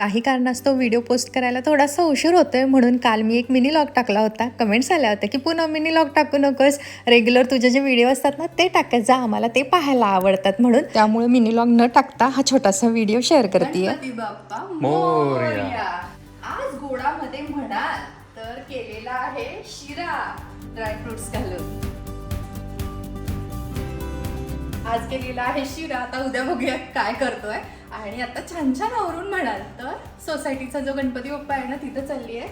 काही कारणास्तव video post करायला थोडासा उशीर होतोय म्हणून काल मी एक मिनी लॉग टाकला होता. कमेंट्स आल्या होत्या की पुन्हा मिनी लॉग टाकू नकोस. रेग्युलर तुझे जे व्हिडिओ असतात ना ते टाकत जा. आम्हाला ते पाहायला आवडतात. म्हणून त्यामुळे मिनी लॉग न टाकता हा छोटासा व्हिडिओ शेअर करते. आज गोडामध्ये म्हणाल तर केलेला आहे शिरा ड्रायफ्रुट्स घालून. आज केलेला आहे शिरा. आता उद्या बघूया काय करतोय. आणि आता छान छान आवरून म्हणाल तर सोसायटीचा जो गणपती बाप्पा आहे ना तिथं चालली आहे.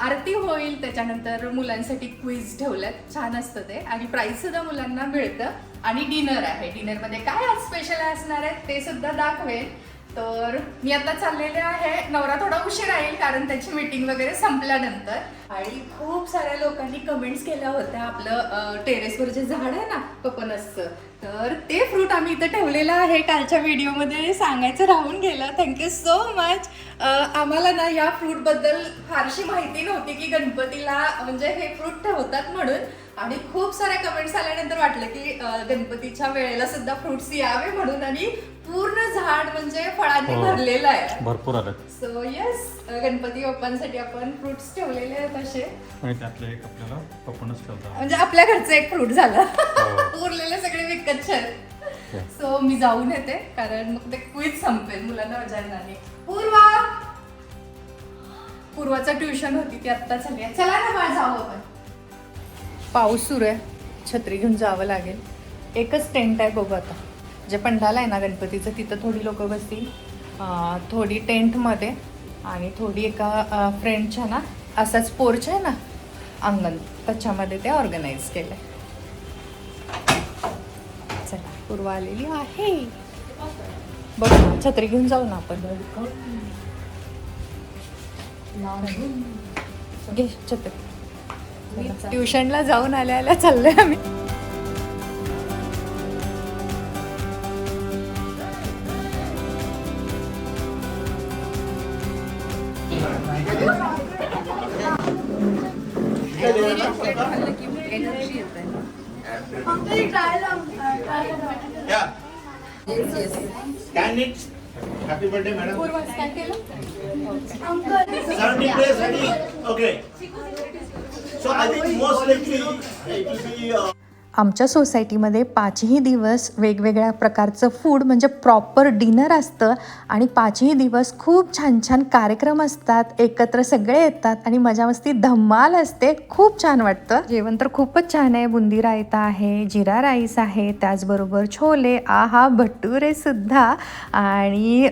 आरती होईल त्याच्यानंतर मुलांसाठी क्विज ठेवल्यात. छान असतं ते. आणि प्राईज सुद्धा मुलांना मिळतं. आणि डिनर आहे. डिनरमध्ये काय आज स्पेशल असणार आहे ते सुद्धा दाखवेल तर मी आता चाललेले आहे. नवरा थोडा उशीर येईल कारण त्याची मीटिंग वगैरे संपल्यानंतर. आणि खूप साऱ्या लोकांनी कमेंट्स केल्या होत्या आपलं टेरेसवर जे झाड आहे ना कोकोनसचं तर ते फ्रूट आम्ही इथं ठेवलेलं आहे. कालच्या व्हिडिओमध्ये सांगायचं राहून गेलं. थँक्यू सो मच आम्हाला ना या फ्रूटबद्दल फारशी माहिती नव्हती की गणपतीला म्हणजे हे फ्रूट ठेवतात म्हणून. आणि खूप साऱ्या कमेंट्स आल्यानंतर वाटलं की गणपतीच्या वेळेला सुद्धा फ्रुट्स यावे म्हणून आणि पूर्ण झाड म्हणजे फळांनी हो. भरलेलं आहे. भरपूर आलं. सो येस गणपती बाप्पांसाठी आपण फ्रुट्स ठेवलेले आहेत असे. त्यातलं एक आपल्याला म्हणजे आपल्या घरचं एक फ्रूट झालं. हो. उरलेले सगळे Okay. सो मी जाऊन येते कारण मग ते क्विज संपेल मुलांना मजा येणार नाही. पूर्वा! पूर्वाचं ट्युशन होती ती आत्ता झाली आहे. चला ना बाळ जाऊ आपण. पाऊस सुरू आहे. छत्री घेऊन जावं लागेल. एकच टेंट आहे बघू आता. जे पंडाल आहे ना गणपतीचं तिथं थोडी लोक बसतील. थोडी टेंटमध्ये आणि थोडी एका फ्रेंडच्या ना असाच पोर्च आहे ना अंगण. त्याच्यामध्ये ते ऑर्गनाईज केलं आहे चला पूर्वा आलेली आहे. बघ छत्री घेऊन जाऊ ना आपण. घे छत्री. ट्युशनला जाऊन आल्या आल्या चाललोय आम्ही. So I think most likely it will be. Uh, आमच्या सोसायटीमध्ये पाचही दिवस वेगवेगळ्या प्रकारचं फूड म्हणजे प्रॉपर डिनर असतं आणि पाचही दिवस खूप छान छान कार्यक्रम असतात एकत्र सगळे येतात आणि मजा मस्ती धमाल असते. खूप छान वाटतं. जेवण तर खूपच छान आहे. बुंदी रायता आहे जिरा राईस आहे त्याचबरोबर छोले आहा भटुरे सुद्धा आणि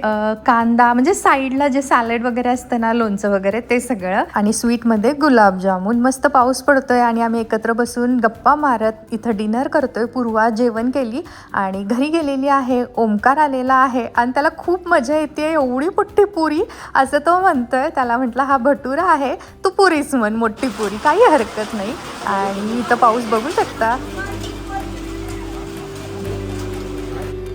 कांदा म्हणजे साईडला जे सॅलड वगैरे असतं ना लोणचं वगैरे ते सगळं. आणि स्वीटमध्ये गुलाबजामुन. मस्त पाऊस पडतोय आणि आम्ही एकत्र बसून गप्पा मारत इथं डिनर करतोय. पूर्वा जेवण केली आणि घरी गेलेली आहे. ओमकार आलेला आहे आणि त्याला खूप मजा येते एवढी मोठी पुरी असं तो म्हणतोय. त्याला म्हटलं हा भटुरा आहे. तू पुरीच म्हण मोठी पुरी. काही हरकत नाही. आणि इथं पाऊस बघू शकता.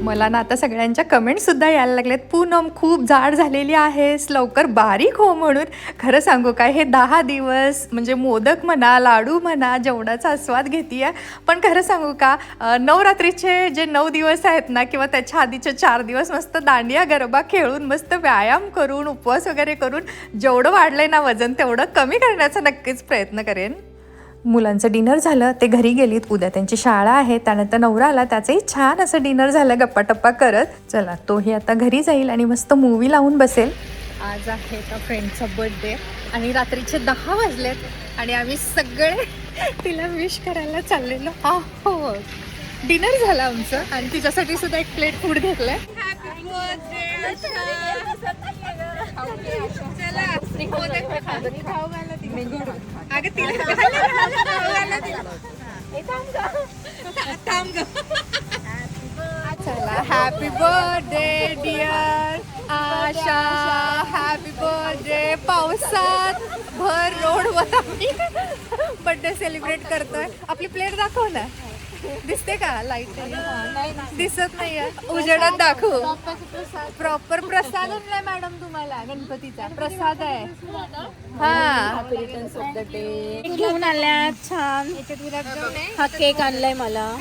मला ना आता सगळ्यांच्या कमेंटसुद्धा यायला लागल्यात पूनम खूप जाड झालेली आहेस. लवकर बारीक हो म्हणून. खरं सांगू काय हे दहा दिवस म्हणजे मोदक म्हणा लाडू म्हणा जेवणाचा आस्वाद घेते पण खरं सांगू का नवरात्रीचे जे नऊ दिवस आहेत ना किंवा त्याच्या आधीचे चार दिवस मस्त दांडिया गरबा खेळून मस्त व्यायाम करून उपवास वगैरे करून जेवढं वाढलंय ना वजन तेवढं कमी करण्याचा नक्कीच प्रयत्न करेन. मुलांचं डिनर झालं ते घरी गेलीत. उद्या त्यांची शाळा आहे त्यानंतर नवरा आला त्याचंही छान असं डिनर झालं गप्पा टप्पा करत. चला तोही आता घरी जाईल आणि मस्त मूवी लावून बसेल. आज आहे एका फ्रेंडचा बर्थडे आणि रात्रीचे दहा वाजलेत आणि आम्ही सगळे तिला विश करायला चाललेलो आहोत. डिनर झालं आमचं आणि तिच्यासाठी सुद्धा एक प्लेट फूड घेतलंय. अगं चला happy birthday dear Asha. Happy birthday पावसात भर रोडवर आम्ही बर्थडे सेलिब्रेट करतोय. आपली प्लेट दाखव ना. दिसते का लाइट दिसत नाहीये. उजेडात दाखवू. प्रॉपर प्रसाद. आणलाय मॅडम तुम्हाला. गणपतीचा. प्रसाद आहे. हा. घेऊन आल्यात. छान. हा केक आणलाय मला.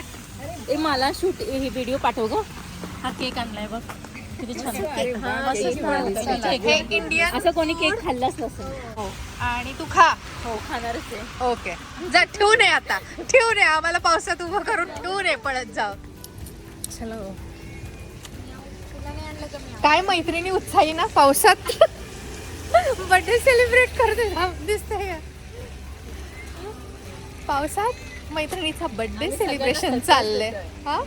ए मला शूट हे व्हिडिओ पाठव ग. हा केक आणलाय बघ. किती छान. केक. हा. हे इंडियन? असं कोणी केक खाल्लाच नसेल. आणि तू खा. हो खाणारच आहे. ओके. जा ठेवू नये आता. ठेवू नये. आम्हाला पावसात उभं करून ठेवू नये. पळत जाऊ चलो काय मैत्रिणी उत्साही ना पावसात? बर्थडे सेलिब्रेट करते. दिसतंय? पावसात मैत्रिणीचा बर्थडे सेलिब्रेशन चाललंय. हा?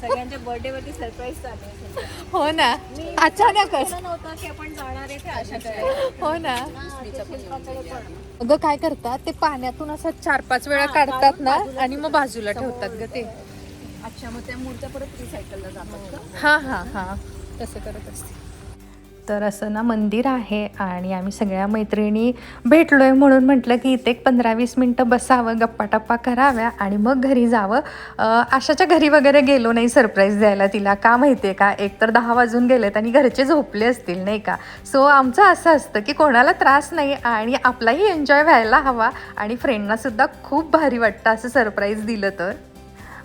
सगळ्यांच्या बर्थडे वरती सरप्राईज चालू आहे सध्या. हो ना. अचानकच. मला नव्हतं की आपण जाणार आहे ते आशा करायला. हो ना. अगं काय करतात ते पाण्यातून असं चार पाच वेळा काढतात ना आणि मग बाजूला ठेवतात ग ते. अच्छा मग त्या मूर्त्या परत रिसायकलला जातात का? हा हा हा. तसं करत असते. तर असं ना मंदिर आहे आणि आम्ही सगळ्या मैत्रिणी भेटलो आहे म्हणून म्हटलं की इथे एक पंधरा वीस मिनटं बसावं गप्पाटप्पा कराव्या आणि मग घरी जावं. आशाच्या घरी वगैरे गेलो नाही सरप्राईज द्यायला तिला. का माहिती आहे का? एक तर दहा वाजून गेलेत आणि घरचे झोपले असतील नाही का? सो आमचं असं असतं की कोणाला त्रास नाही आणि आपलाही एन्जॉय व्हायला हवा आणि फ्रेंडनासुद्धा खूप भारी वाटतं असं सरप्राईज दिलं तर.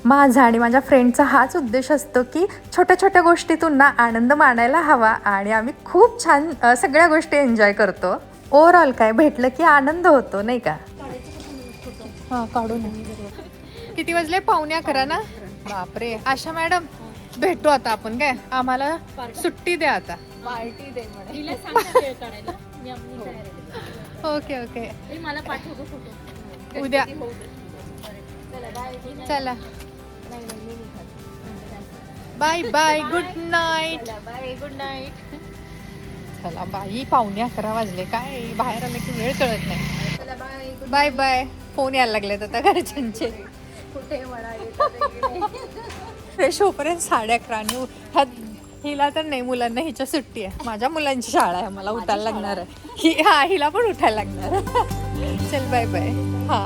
माझा आणि माझ्या फ्रेंडचा हाच उद्देश असतो की छोट्या छोट्या गोष्टीतून ना आनंद मानायला हवा आणि आम्ही खूप छान अ, सगळ्या गोष्टी एन्जॉय करतो. ओव्हरऑल काय भेटलं की आनंद होतो नाही का? हा काढू ना किती वाजले? पावणे अकरा ना? बापरे. आशा मॅडम भेटू आता आपण काय? आम्हाला सुट्टी द्या आता. पार्टी दे आहे. Okay okay. मला पाठवतो फोटो उद्या. हो. चला बाय चला. नाही नाही मी नाही खात. बाय बाय गुड नाईट चला बाय गुड नाईट चला बाई पावणे अकरा वाजले. काय बाहेर आलं की वेळ कळत नाही. चला बाय बाय बाय फोन यायला लागलेत आता घरच्यांचे. कुठे. फ्रेश होईपर्यंत साडे अकरा आणि उ- ह्या हिला तर नाही मुलांना हिच्या सुट्टी आहे. माझ्या मुलांची शाळा आहे मला उठायला लागणार आहे. ही हा हिला पण उठायला लागणार चल बाय बाय हा.